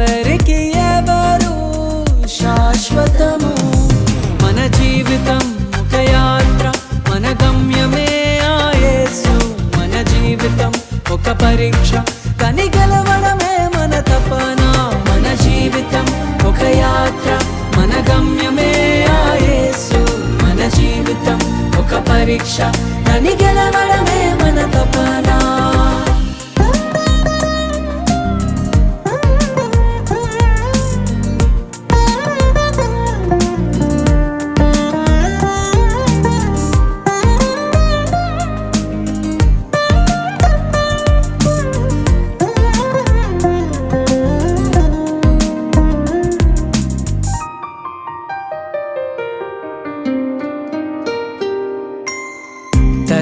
ఎవరికి ఎవరు శాశ్వతము? మన జీవితం ఒక యాత్ర మన గమ్యమే ఆయేసు మన జీవితం ఒక పరీక్ష కని గెలవడమే మన తపన. మన జీవితం ఒక యాత్ర మన గమ్యమే ఆయేసు మన జీవితం ఒక పరీక్ష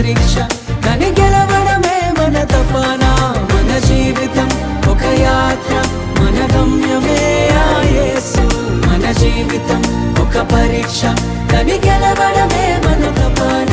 పరీక్ష కని గెలవడమే మన తపన మన జీవితం ఒక యాత్ర మన గమ్యమే ఆయేసు మన జీవితం ఒక పరీక్ష. కని గెలవడమే మన తపన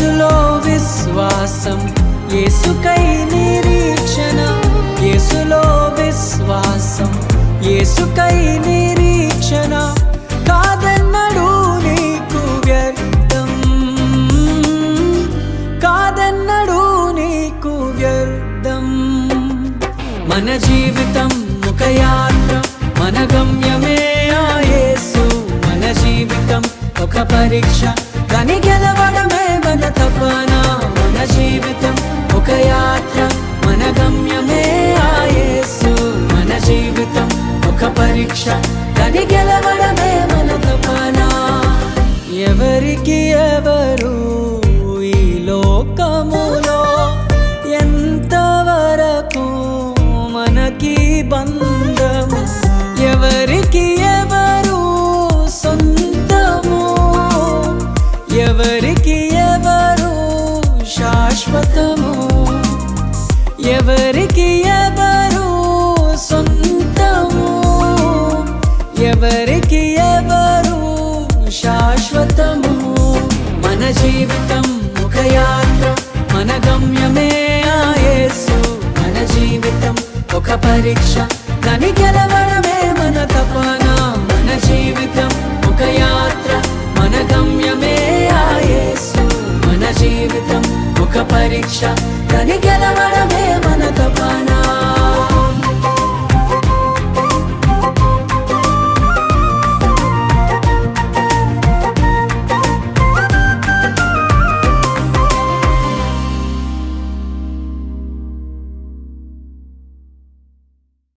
యేసులో విశ్వాసం. యేసుకై నిరీక్షణ యేసులో విశ్వాసం. యేసుకై నిరీక్షణ కాదన్నడు నీకు వ్యర్థం. కాదన్నడు నీకు వ్యర్థం. మన జీవితం ఒక యాత్ర మన గమ్యమే ఆయేసు మన జీవితం ఒక పరీక్ష కనిగల పరీక్ష. అది గెలవడమే మన తపన. ఎవరికి ఎవరు ఈ లోకములో? ఎంత వరకు మనకి బంధము? ఎవరికి ఎవరు సొంతము? ఎవరికి ఎవరు శాశ్వతము? ఎవరికి ఎవరు ఎవరికి ఎవరు శాశ్వతము? మన జీవితం ఒక యాత్ర మన గమ్యమే ఆయేసు మన జీవితం ఒక పరీక్ష దాని గెలవడమే మన తపన. మన జీవితం